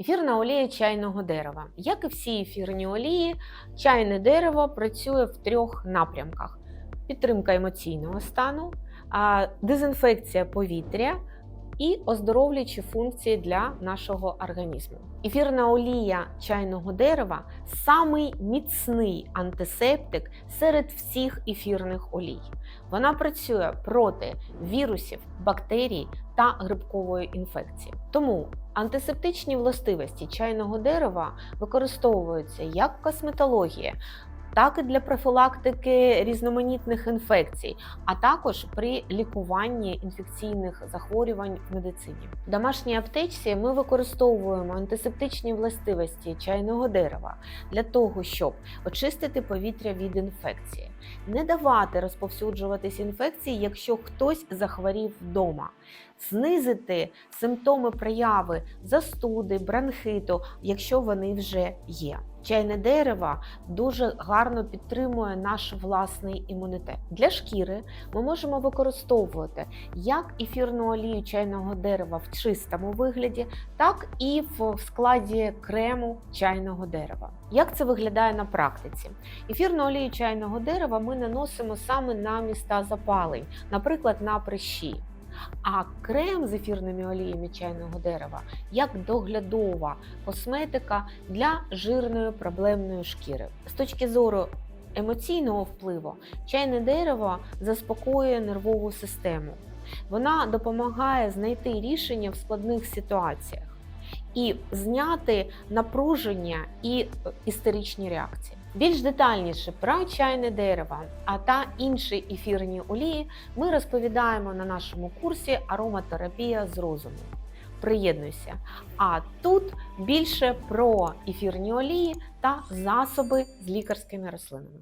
Ефірна олія чайного дерева. Як і всі ефірні олії, чайне дерево працює в трьох напрямках: підтримка емоційного стану, дезінфекція повітря і оздоровлюючі функції для нашого організму. Ефірна олія чайного дерева самий міцний антисептик серед всіх ефірних олій. Вона працює проти вірусів, бактерій та грибкової інфекції. Тому антисептичні властивості чайного дерева використовуються як в косметології, так і для профілактики різноманітних інфекцій, а також при лікуванні інфекційних захворювань в медицині. В домашній аптечці ми використовуємо антисептичні властивості чайного дерева для того, щоб очистити повітря від інфекції, не давати розповсюджуватись інфекції, якщо хтось захворів вдома, знизити симптоми прояви застуди, бронхиту, якщо вони вже є. Чайне дерево дуже гарно підтримує наш власний імунітет. Для шкіри ми можемо використовувати як ефірну олію чайного дерева в чистому вигляді, так і в складі крему чайного дерева. Як це виглядає на практиці? Ефірну олію чайного дерева ми наносимо саме на міста запалень, наприклад, на прищі. А крем з ефірними оліями чайного дерева як доглядова косметика для жирної проблемної шкіри. З точки зору емоційного впливу, чайне дерево заспокоює нервову систему. Вона допомагає знайти рішення в складних ситуаціях і зняти напруження і е, істеричні реакції. Більш детальніше про чайне дерево, а та інші ефірні олії ми розповідаємо на нашому курсі Ароматерапія з розуму. Приєднуйся. А тут більше про ефірні олії та засоби з лікарськими рослинами.